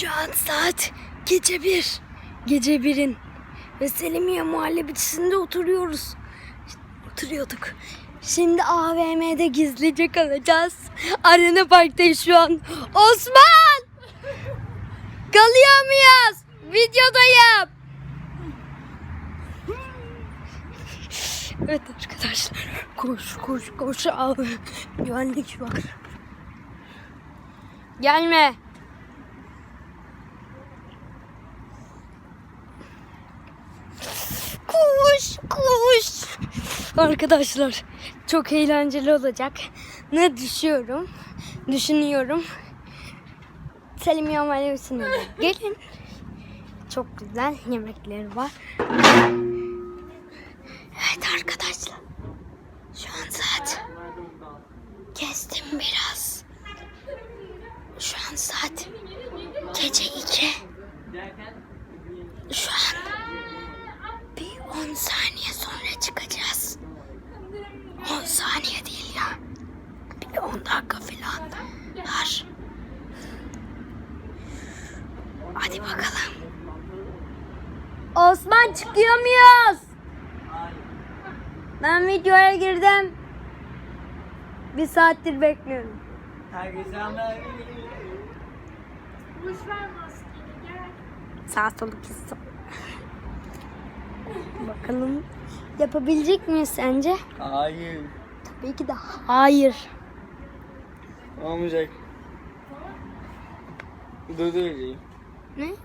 Şu an saat gece bir. Gece birin. Ve Selimiye muhallebicisinde oturuyoruz. Oturuyorduk. Şimdi AVM'de gizlice kalacağız. Arena Park'tayız şu an. Osman! Kalıyor muyuz? Videodayım. Evet arkadaşlar. Koş koş koş abi. Güvenlik var. Gelme. Koş koş. Arkadaşlar çok eğlenceli olacak. Ne düşüyorum? Düşünüyorum. Selim Yamal evsine gelin. Çok güzel yemekleri var. Evet arkadaşlar. Şu an saat kestim biraz. Şu an saat gece iki. Şu an bir 10 saniye sonra çıkacağız. 10 saniye değil ya. Bir 10 dakika falan var. Hadi bakalım. Osman çıkıyor muyuz? Ben videoya girdim. Bir saattir bekliyorum. Herkese haber Sağ solu kızım. Bakalım yapabilecek miyiz sence? Hayır. Tabii ki de hayır. Olmayacak. Dur dur. Ne?